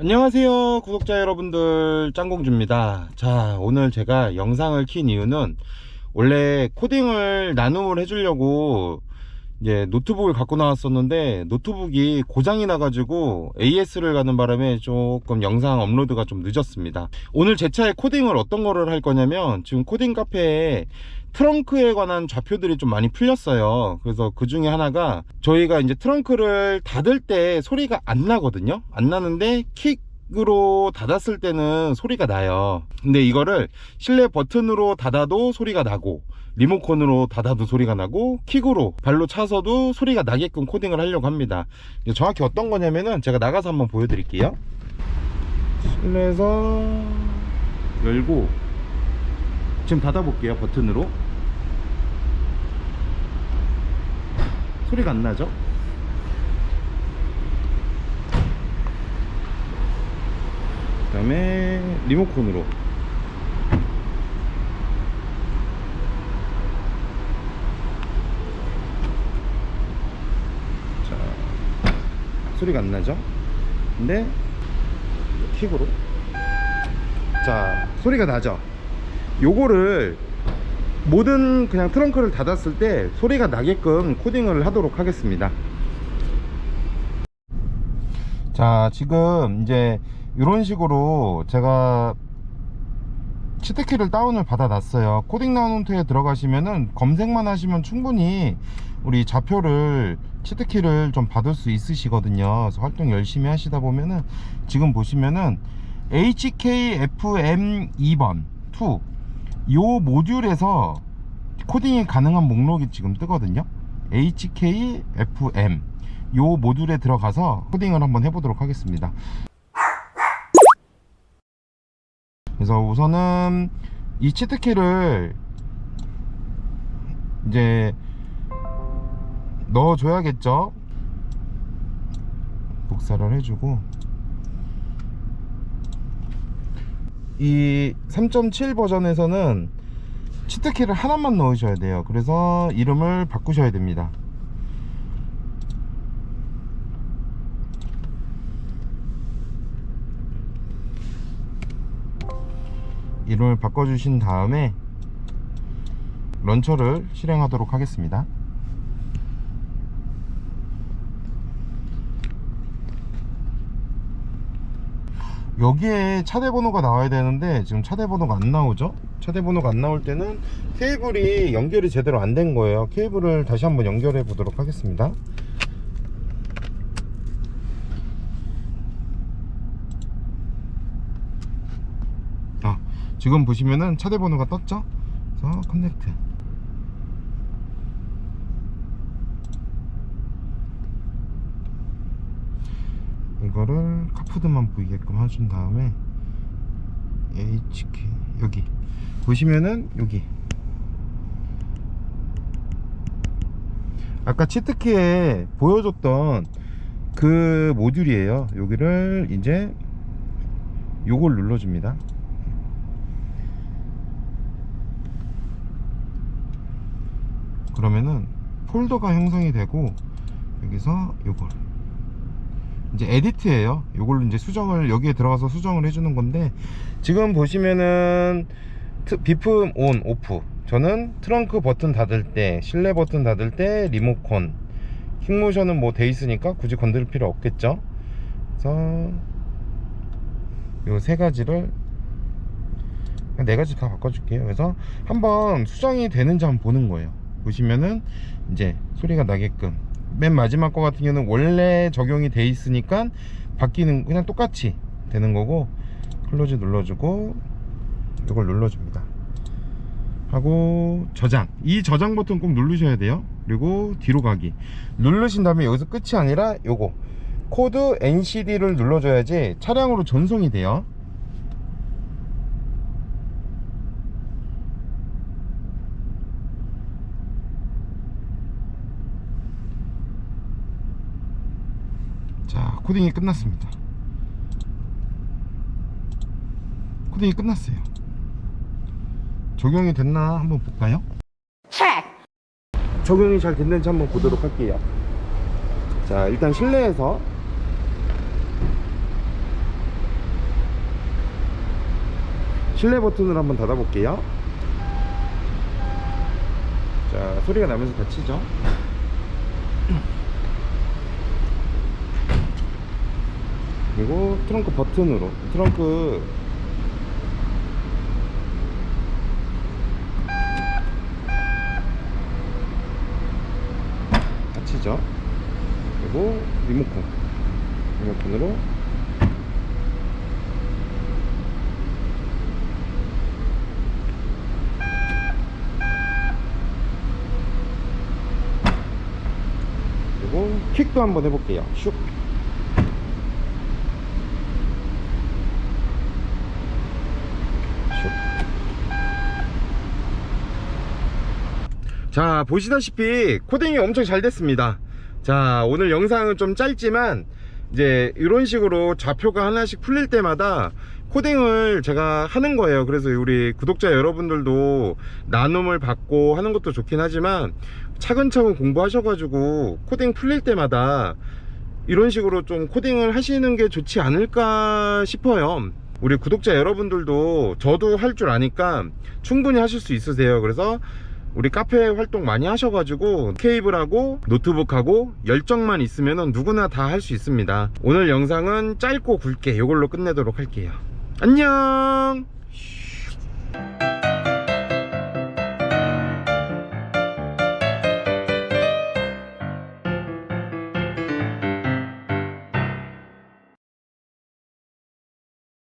안녕하세요 구독자 여러분들. 짱공주입니다. 자 오늘 제가 영상을 킨 이유는 원래 코딩을 나눔을 해주려고 이제 노트북을 갖고 나왔었는데 노트북이 고장이 나가지고 AS를 가는 바람에 조금 영상 업로드가 좀 늦었습니다. 오늘 제 차에 코딩을 어떤 거를 할 거냐면 지금 코딩 카페에 트렁크에 관한 좌표들이 좀 많이 풀렸어요. 그래서 그 중에 하나가 저희가 이제 트렁크를 닫을 때 소리가 안 나거든요. 안 나는데 킥 으로 닫았을 때는 소리가 나요. 근데 이거를 실내 버튼으로 닫아도 소리가 나고 리모컨으로 닫아도 소리가 나고 킥으로 발로 차서도 소리가 나게끔 코딩을 하려고 합니다. 정확히 어떤 거냐면은 제가 나가서 한번 보여드릴게요. 실내에서 열고 지금 닫아볼게요 버튼으로. 소리가 안 나죠? 다음에 리모컨으로 자 소리가 안 나죠? 근데 킥으로 자 소리가 나죠? 요거를 모든 그냥 트렁크를 닫았을 때 소리가 나게끔 코딩을 하도록 하겠습니다 자 지금 이제 이런 식으로 제가 치트키를 다운을 받아 놨어요. 코딩 나눔토에 들어가시면은 검색만 하시면 충분히 우리 좌표를 치트키를 좀 받을 수 있으시거든요. 그래서 활동 열심히 하시다 보면은 지금 보시면은 HKFM 2번 2 요 모듈에서 코딩이 가능한 목록이 지금 뜨거든요. HKFM 요 모듈에 들어가서 코딩을 한번 해보도록 하겠습니다 그래서 우선은 이 치트키를 이제 넣어줘야겠죠? 복사를 해주고. 이 3.7 버전에서는 치트키를 하나만 넣으셔야 돼요. 그래서 이름을 바꾸셔야 됩니다 이름을 바꿔주신 다음에 런처를 실행하도록 하겠습니다. 여기에 차대 번호가 나와야 되는데 지금 차대 번호가 안 나오죠? 차대 번호가 안 나올 때는 케이블이 연결이 제대로 안 된 거예요. 케이블을 다시 한번 연결해 보도록 하겠습니다 아 지금 보시면은 차대 번호가 떴죠? 그래서 커넥트 이거를 카푸드만 보이게끔 해준 다음에 HK 여기. 보시면은 여기. 아까 치트키에 보여줬던 그 모듈이에요. 여기를 이제 요걸 눌러줍니다 그러면은 폴더가 형성이 되고 여기서 요걸. 이제 에디트예요. 요걸로 이제 수정을 여기에 들어가서 수정을 해주는 건데 지금 보시면은 트- 비품 온 오프 저는 트렁크 버튼 닫을 때 실내 버튼 닫을 때 리모컨. 킥모션은 뭐 돼 있으니까 굳이 건드릴 필요 없겠죠? 그래서 요 세 가지를 네 가지 다 바꿔줄게요. 그래서 한번 수정이 되는지 한번 보는 거예요 보시면은 이제 소리가 나게끔 맨 마지막 거 같은 경우는 원래 적용이 돼 있으니까 바뀌는 그냥 똑같이 되는 거고 클로즈 눌러주고 이걸 눌러줍니다. 하고 저장. 이 저장 버튼 꼭 누르셔야 돼요. 그리고 뒤로 가기. 누르신 다음에 여기서 끝이 아니라 요거. 코드 NCD를 눌러줘야지 차량으로 전송이 돼요 자 코딩이 끝났습니다. 코딩이 끝났어요. 적용이 됐나 한번 볼까요? 체크! 적용이 잘 됐는지 한번 보도록 할게요. 자 일단 실내에서 실내 버튼을 한번 닫아 볼게요. 자 소리가 나면서 닫히죠? 그리고 트렁크 버튼으로. 트렁크. 닫히죠? 그리고 리모컨. 리모컨으로. 그리고 킥도 한번 해볼게요. 슉. 슉. 자 보시다시피 코딩이 엄청 잘 됐습니다. 자 오늘 영상은 좀 짧지만 이제 이런 식으로 좌표가 하나씩 풀릴 때마다 코딩을 제가 하는 거예요. 그래서 우리 구독자 여러분들도 나눔을 받고 하는 것도 좋긴 하지만 차근차근 공부하셔가지고 코딩 풀릴 때마다 이런 식으로 좀 코딩을 하시는 게 좋지 않을까 싶어요. 우리 구독자 여러분들도 저도 할 줄 아니까 충분히 하실 수 있으세요. 그래서 우리 카페 활동 많이 하셔가지고 케이블하고 노트북하고 열정만 있으면 누구나 다 할 수 있습니다. 오늘 영상은 짧고 굵게 이걸로 끝내도록 할게요. 안녕